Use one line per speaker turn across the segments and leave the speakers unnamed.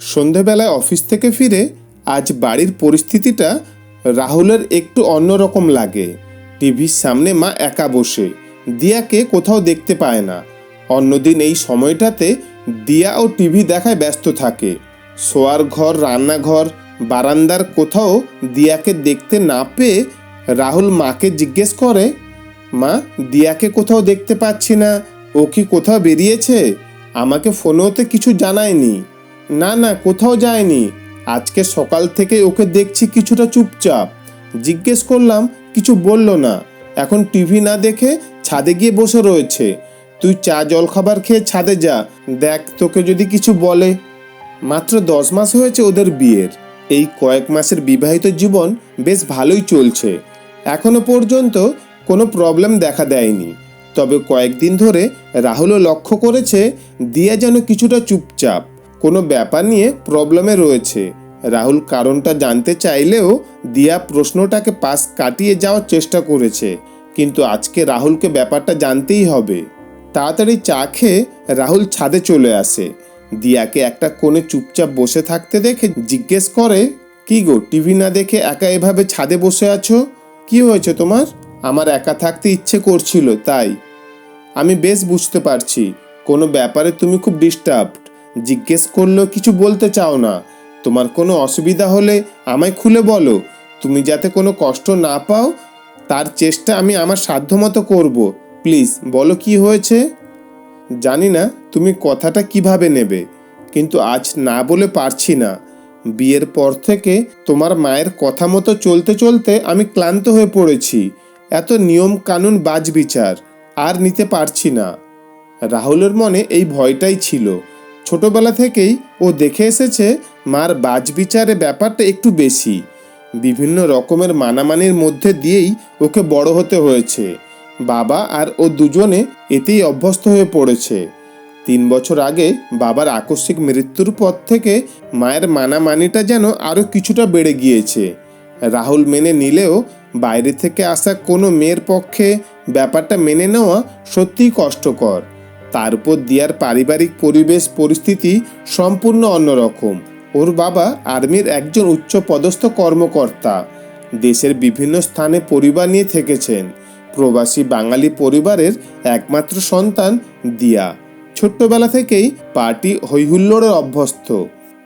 সন্ধেবেলায় অফিস থেকে ফিরে আজ বাড়ির পরিস্থিতিটা রাহুলের একটু অন্যরকম লাগে। টিভির সামনে মা একা বসে, দিয়াকে কোথাও দেখতে পায় না। অন্যদিন এই সময়টাতে দিয়া ও টিভি দেখায় ব্যস্ত থাকে। শোয়ার ঘর, রান্নাঘর, বারান্দার কোথাও দিয়াকে দেখতে না পেয়ে রাহুল মাকে জিজ্ঞেস করে, মা, দিয়াকে কোথাও দেখতে পাচ্ছি না। ও কি কোথাও বেরিয়েছে? আমাকে ফোনেওতে কিছু জানায়নি। না না, কোথাও যায়নি। আজকে সকাল থেকে ওকে দেখছি কিছুটা চুপচাপ। জিজ্ঞেস করলাম, কিছু বলল না। এখন টিভি না দেখে ছাদে গিয়ে বসে রয়েছে। তুই চা জল খাবার খেয়ে ছাদে যা। দেখ, তোকে যদি কিছু বলে। মাত্র দশ মাস হয়েছে ওদের বিয়ের। এই কয়েক মাসের বিবাহিত জীবন বেশ ভালোই চলছে। এখনও পর্যন্ত কোনো প্রবলেম দেখা দেয়নি। তবে কয়েকদিন ধরে রাহুলও লক্ষ্য করেছে, দিয়া যেন কিছুটা চুপচাপ। কোনো ব্যাপার নিয়ে প্রবলেমে রয়েছে। রাহুল কারণটা জানতে চাইলেও দিয়া প্রশ্নটাকে পাশ কাটিয়ে যাওয়ার চেষ্টা করেছে। কিন্তু আজকে রাহুলকে ব্যাপারটা জানতেই হবে। তাড়াতাড়ি চা খেয়ে রাহুল ছাদে চলে আসে। দিয়াকে একটা কোণে চুপচাপ বসে থাকতে দেখে জিজ্ঞেস করে, কি গো, টিভি না দেখে একা এভাবে ছাদে বসে আছো? কি হয়েছে তোমার? আমার একা থাকতে ইচ্ছে করছিল, তাই। আমি বেশ বুঝতে পারছি। কোনো ব্যাপারে তুমি খুব ডিস্টার্বড জিজ্ঞেস করলেও কিছু বলতে চাও না। তোমার কোনো অসুবিধা হলে আমায় খুলে বলো। তুমি যাতে কোনো কষ্ট না পাও, তার চেষ্টা আমি আমার সাধ্যমতো করব। প্লিজ, বলো কি হয়েছে? জানি না তুমি কথাটা কীভাবে নেবে, কিন্তু আজ না বলে পারছি না। বিয়ের পর থেকে তোমার মায়ের কথা মতো চলতে চলতে আমি ক্লান্ত হয়ে পড়েছি। এত নিয়ম কানুন বাজ বিচার আর নিতে পারছি না। রাহুলের মনে এই ভয়টাই ছিল। ছোটবেলা থেকেই ও দেখে এসেছে মার বাজ বিচারে ব্যাপারটা একটু বেশি। বিভিন্ন রকমের মানামানির মধ্যে দিয়েই ওকে বড় হতে হয়েছে। বাবা আর ও দুজনে এতেই অভ্যস্ত হয়ে পড়েছে। তিন বছর আগে বাবার আকস্মিক মৃত্যুর পর থেকে মায়ের মানামানিটা যেন আরও কিছুটা বেড়ে গিয়েছে। রাহুল মেনে নিলেও বাইরে থেকে আসা কোনো মেয়ের পক্ষে ব্যাপারটা মেনে নেওয়া সত্যিই কষ্টকর। তার উপর দিয়ার পারিবারিক পরিবেশ পরিস্থিতি সম্পূর্ণ অন্যরকম। ওর বাবা আর্মির একজন উচ্চ পদস্থ কর্মকর্তা। দেশের বিভিন্ন স্থানে পরিবার নিয়ে থেকেছেন। প্রবাসী বাঙালি পরিবারের একমাত্র সন্তান দিয়া। ছোট্টবেলা থেকেই পার্টি হৈহুল্লোড়ের অভ্যস্ত।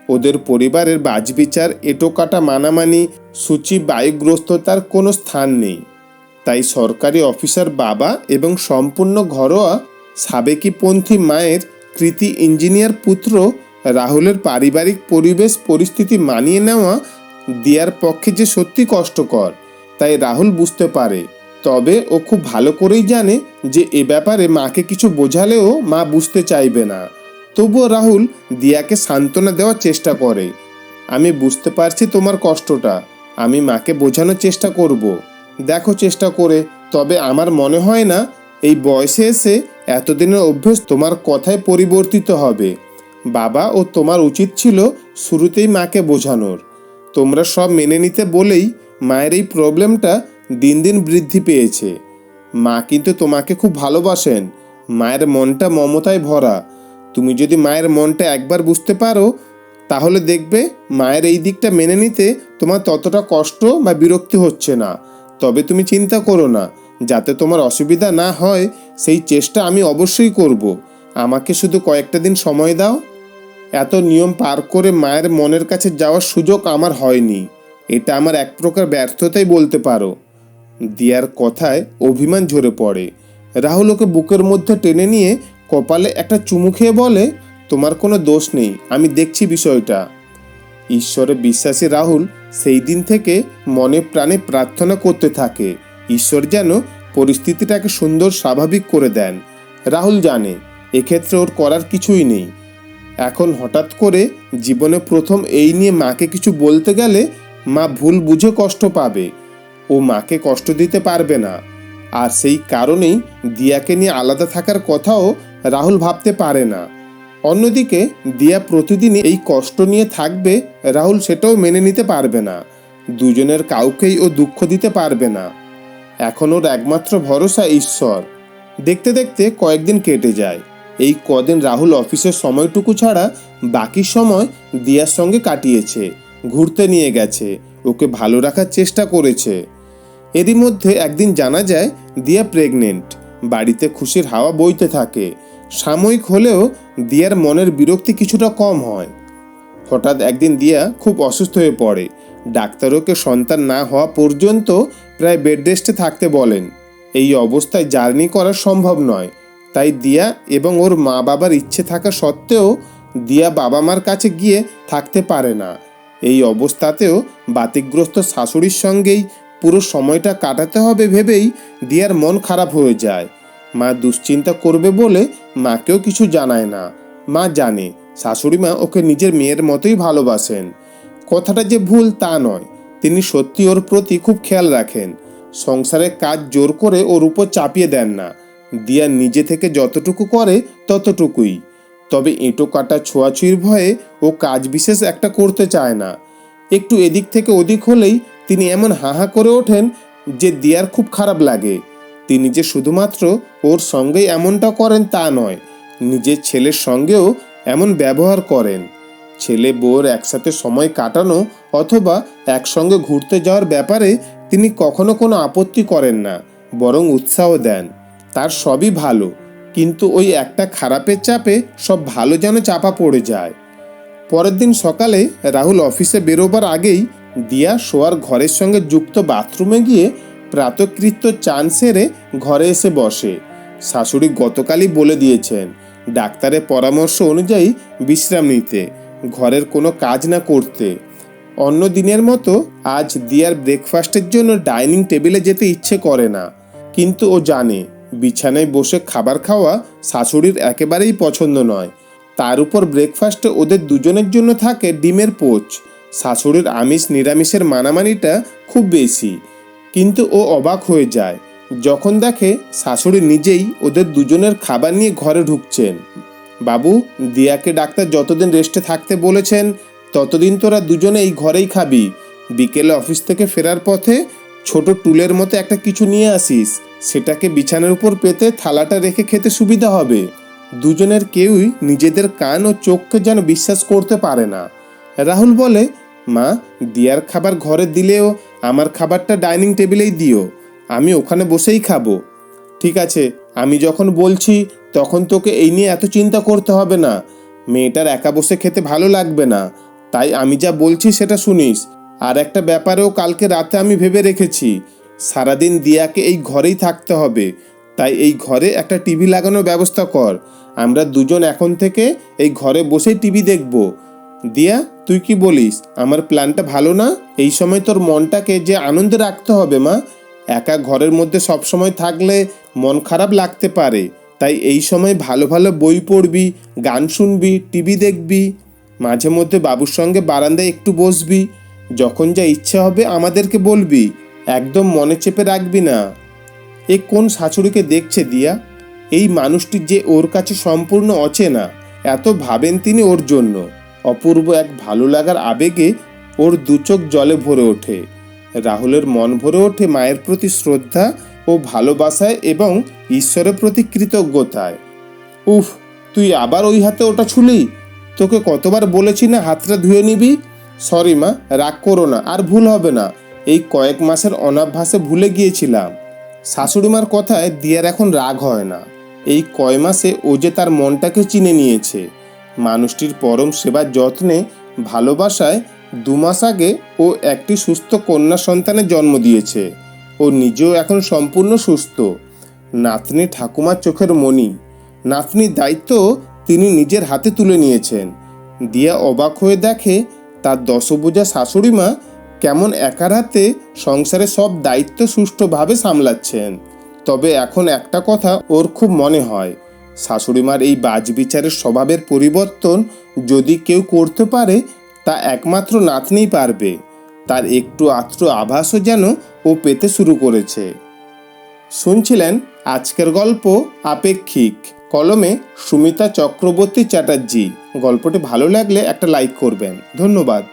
ওদের পরিবারের বাজবিচার, এটোকাটা মানামানি, সূচি বায়ুগ্রস্ততার কোনো স্থান নেই। তাই সরকারি অফিসার বাবা এবং সম্পূর্ণ ঘরোয়া সাবেকিপন্থী মায়ের কৃতি ইঞ্জিনিয়ার পুত্র রাহুলের পারিবারিক পরিবেশ পরিস্থিতি মানিয়ে নেওয়া দিয়ার পক্ষে যে সত্যি কষ্টকর, তাই রাহুল বুঝতে পারে। তবে ও খুব ভালো করেই জানে যে এ ব্যাপারে মাকে কিছু বোঝালেও মা বুঝতে চাইবে না। তবুও রাহুল দিয়াকে সান্ত্বনা দেওয়ার চেষ্টা করে। আমি বুঝতে পারছি তোমার কষ্টটা, আমি মাকে বোঝানোর চেষ্টা করব। দেখো চেষ্টা করে, তবে আমার মনে হয় না এই বয়সে এসে এতদিনের অভ্যেস তোমার কথায় পরিবর্তিত হবে। বাবা ও তোমার উচিত ছিল শুরুতেই মাকে বোঝানোর। তোমরা সব মেনে নিতে বলেই মায়ের এই প্রবলেমটা দিন দিন বৃদ্ধি পেয়েছে। মা কিন্তু তোমাকে খুব ভালোবাসেন। মায়ের মনটা মমতায় ভরা। তুমি যদি মায়ের মনটা একবার বুঝতে পারো, তাহলে দেখবে মায়ের এই দিকটা মেনে নিতে তোমার ততটা কষ্ট বা বিরক্তি হচ্ছে না। তবে তুমি চিন্তা করো না। যাতে তোমার অসুবিধা না হয়, সেই চেষ্টা আমি অবশ্যই করব। আমাকে শুধু কয়েকটা দিন সময় দাও। এত নিয়ম পার করে মায়ের মনের কাছে যাওয়ার সুযোগ আমার হয়নি। এটা আমার এক প্রকার ব্যর্থতাই বলতে পারো। দিয়ার কথায় অভিমান ঝরে পড়ে। রাহুল ওকে বুকের মধ্যে টেনে নিয়ে কপালে একটা চুমু খেয়ে বলে, তোমার কোনো দোষ নেই, আমি দেখছি বিষয়টা। ঈশ্বরে বিশ্বাসী রাহুল সেই দিন থেকে মনে প্রাণে প্রার্থনা করতে থাকে। ঈশ্বর যেন পরিস্থিতিটাকে সুন্দর স্বাভাবিক করে দেন। রাহুল জানে, এক্ষেত্রে ওর করার কিছুই নেই। এখন হঠাৎ করে জীবনে প্রথম এই নিয়ে মাকে কিছু বলতে গেলে মা ভুল বুঝে কষ্ট পাবে। ও মাকে কষ্ট দিতে পারবে না। আর সেই কারণেই দিয়াকে নিয়ে আলাদা থাকার কথাও রাহুল ভাবতে পারে না। অন্যদিকে দিয়া প্রতিদিনই এই কষ্ট নিয়ে থাকবে, রাহুল সেটাও মেনে নিতে পারবে না। দুজনের কাউকেই ও দুঃখ দিতে পারবে না। এখন ওর একমাত্র ভরসা ঈশ্বর। দেখতে দেখতে কয়েকদিন কেটে যায়। এই কদিন রাহুল অফিসের সময়টুকু ছাড়া বাকি সময় দিয়ার সঙ্গে কাটিয়েছে, ঘুরতে নিয়ে গেছে, ওকে ভালো রাখার চেষ্টা করেছে। এরই মধ্যে একদিন জানা যায়, দিয়া প্রেগনেন্ট বাড়িতে খুশির হাওয়া বইতে থাকে। সাময়িক হলেও দিয়ার মনের বিরক্তি কিছুটা কম হয়। হঠাৎ একদিন দিয়া খুব অসুস্থ হয়ে পড়ে ডাক্তার ওকে সন্তান না হওয়া পর্যন্ত প্রায় বেড রেস্টে থাকতে বলেন। এই অবস্থায় জার্নি করা সম্ভব নয়। তাই দিয়া এবং ওর মা বাবার ইচ্ছে থাকা সত্ত্বেও দিয়া বাবা মার কাছে গিয়ে থাকতে পারে না। এই অবস্থাতেও বাতিগ্রস্ত শাশুড়ির সঙ্গেই পুরো সময়টা কাটাতে হবে ভেবেই দিয়ার মন খারাপ হয়ে যায়। মা দুশ্চিন্তা করবে বলে মাকেও কিছু জানায় না। মা জানে, শাশুড়ি মা ওকে নিজের মেয়ের মতোই ভালোবাসেন। কথাটা যে ভুল তা নয়। তিনি সত্যি ওর প্রতি খুব খেয়াল রাখেন। সংসারের কাজ জোর করে ওর উপর চাপিয়ে দেন না। দিয়া নিজে থেকে যতটুকু করে, ততটুকুই। তবে এঁটো কাটা ছোঁয়াছুঁয়ির ভয়ে ও কাজ বিশেষ একটা করতে চায় না। একটু এদিক থেকে ওদিক হলেই তিনি এমন হাহা করে ওঠেন যে দিয়ার খুব খারাপ লাগে। তিনি যে শুধুমাত্র ওর সঙ্গেই এমনটা করেন তা নয়, নিজের ছেলের সঙ্গেও এমন ব্যবহার করেন। ছেলে বউর একসাথে সময় কাটানো অথবা একসঙ্গে ঘুরতে যাওয়ার ব্যাপারে তিনি কখনো কোনো আপত্তি করেন না, বরং উৎসাহ দেন। তার সবই ভালো, কিন্তু ওই একটা খারাপের চাপে সব ভালো যেন চাপা পড়ে যায়। পরের দিন সকালে রাহুল অফিসে বেরোবার আগেই দিয়া শোয়ার ঘরের সঙ্গে যুক্ত বাথরুমে গিয়ে প্রাতকৃত্য চান সেরে ঘরে এসে বসে। শাশুড়ি গতকালই বলে দিয়েছেন, ডাক্তারের পরামর্শ অনুযায়ী বিশ্রাম নিতে। ঘরের কোনো কাজ না করতে। অন্য দিনের মতো আজ দিয়ার ব্রেকফাস্টের জন্য ডাইনিং টেবিলে যেতে ইচ্ছে করে না। কিন্তু ও জানে, বিছানায় বসে খাবার খাওয়া শাশুড়ির একেবারেই পছন্দ নয়। তার উপর ব্রেকফাস্টে ওদের দুজনের জন্য থাকে ডিমের পোচ। শাশুড়ির আমিষ নিরামিষের মানামানিটা খুব বেশি। কিন্তু ও অবাক হয়ে যায়। যখন দেখে শাশুড়ি নিজেই ওদের দুজনের খাবার নিয়ে ঘরে ঢুকছেন। বাবু, দিয়াকে ডাক্তার যতদিন রেস্টে থাকতে বলেছেন, ততদিন তোরা দুজনে এই ঘরেই খাবি। বিকেলে অফিস থেকে ফেরার পথে ছোট টুলের মতো একটা কিছু নিয়ে আসিস। সেটাকে বিছানার উপর পেতে থালাটা রেখে খেতে সুবিধা হবে। দুজনের কেউই নিজেদের কান ও চোখকে যেন বিশ্বাস করতে পারে না। রাহুল বলে, মা, দিয়ার খাবার ঘরে দিলেও আমার খাবারটা ডাইনিং টেবিলেই দিও। আমি ওখানে বসেই খাব। ঠিক আছে আমি যখন বলছি, তখন তোকে এই নিয়ে এত চিন্তা করতে হবে না। মেয়েটার একা বসে খেতে ভালো লাগবে না। তাই আমি যা বলছি সেটা শুনিস। আর একটা ব্যাপারেও কালকে রাতে আমি ভেবে রেখেছি। সারাদিন দিয়াকে এই ঘরেই থাকতে হবে। তাই এই ঘরে একটা টিভি লাগানোর ব্যবস্থা কর। আমরা দুজন এখন থেকে এই ঘরে বসেই টিভি দেখব। দিয়া, তুই কি বলিস? আমার প্ল্যানটা ভালো না? এই সময় তোর মনটাকে যে আনন্দে রাখতে হবে, মা। একা ঘরের মধ্যে সব সময় থাকলে মন খারাপ লাগতে পারে। তাই এই সময় ভালো ভালো বই পড়বি, গান শুনবি, টিভি দেখবি, মাঝে মধ্যে বাবুর সঙ্গে বারান্দায় একটু বসবি, যখন যা ইচ্ছে হবে আমাদেরকে বলবি, একদম মনে চেপে রাখবি না। এ কোন শাশুড়িকে দেখছে দিয়া? এই মানুষটি যে ওর কাছে সম্পূর্ণ অচেনা, এত ভাবেন তিনি ওর জন্য। অপূর্ব এক ভালো লাগার আবেগে ওর দুচোখ জলে ভরে ওঠে। রাহুলের মন ভরে ওঠে মায়ের প্রতি শ্রদ্ধা ও ভালোবাসায় এবং ঈশ্বরের প্রতি কৃতজ্ঞতায়। উফ, তুই আবার ওই হাতে ওটা ছুলি? তোকে কতবার বলেছি না হাতটা ধুয়ে নিবি? সরি মা, রাগ করো না, আর ভুল হবে না। এই কয়েক মাসের অনাভ্যাসে ভুলে গিয়েছিলাম। শাশুড়িমার কথায় দিয়ার এখন রাগ হয় না। এই কয় মাসে ও যে তার মনটাকে চিনে নিয়েছে। মানুষটির পরম সেবার যত্নে, ভালোবাসায় দু মাস আগে ও একটি সুস্থ কন্যা সন্তানের জন্ম দিয়েছে। ও নিজেও এখন সম্পূর্ণ সুস্থ। নাতনি ঠাকুমার চোখের মণি। নাতনির দায়িত্ব তিনি নিজের হাতে তুলে নিয়েছেন। দিয়া অবাক হয়ে দেখে তার দশভুজা শাশুড়ি মা কেমন একার হাতে সংসারে সব দায়িত্ব সুষ্ঠুভাবে সামলাচ্ছেন। তবে এখন একটা কথা ওর খুব মনে হয়। শাশুড়িমার এই বাজবিচারের স্বভাবের পরিবর্তন যদি কেউ করতে পারে তা একমাত্র নাতনি পারবে। তার একটু আত্র আভাসও যেন ও পেতে শুরু করেছে। শুনছিলেন আজকের গল্প আপেক্ষিক। কলমে সুমিতা চক্রবর্তী চ্যাটার্জি। গল্পটি ভালো লাগলে একটা লাইক করবেন। ধন্যবাদ।